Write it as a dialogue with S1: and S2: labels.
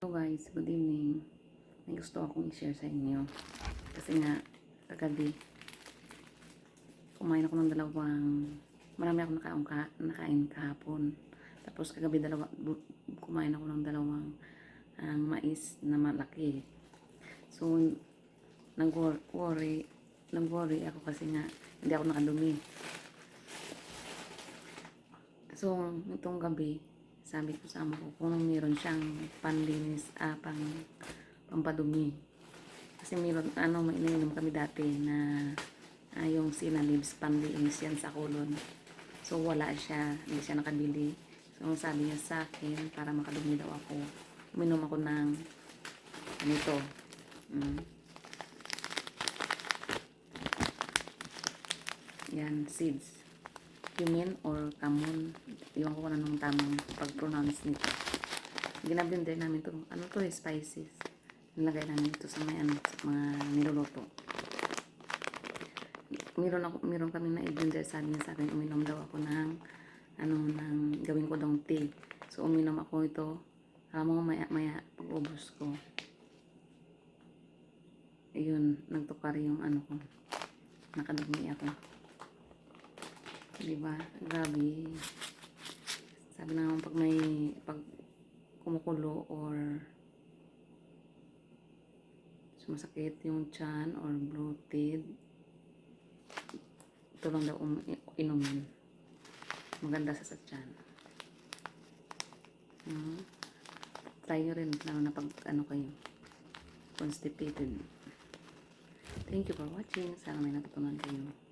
S1: Hello guys, good evening. May gusto akong i-share sa inyo. Kasi nga, kagabi, kumain ako ng dalawang, marami ako nakain, ka, nakain kahapon. Tapos kagabi dalawa, kumain ako ng dalawang ang mais na malaki. So, nag-worry, nag-worry ako kasi nga, hindi ako nakadumi. So, itong gabi, sabi ko sa amo ko kung meron siyang panlinis, ah, pang pampadumi. Kasi meron, ano, may iniinom kami dati na ah, yung sina leaves panlinis yan sa kulon. So, wala siya, hindi siya nakabili. So, ang sabi niya sa akin, para makadumi daw ako, uminom ako ng ganito. Mm. Yan, seeds cumin or kamon. Iwan ko kung anong tamang pag-pronounce nito. Ginablender namin to. Ano to eh, spices. Nilagay namin ito sa may ano, sa mga niluluto. Meron, ako, meron kami na i-blender. Sabi niya sa akin, uminom daw ako ng ano, ng gawin ko daw tea. So, uminom ako ito. Alam mo, maya, maya, pag-ubos ko. Ayun, nagtukar yung ano ko. Nakadumi ako. Diba? Grabe. Sabi na naman pag may pag kumukulo or sumasakit yung chan or bloated ito lang daw um, inumin. Maganda sa sa chan. Hmm. Try nyo rin lalo na pag ano kayo constipated. Thank you for watching. Sana may natutunan kayo.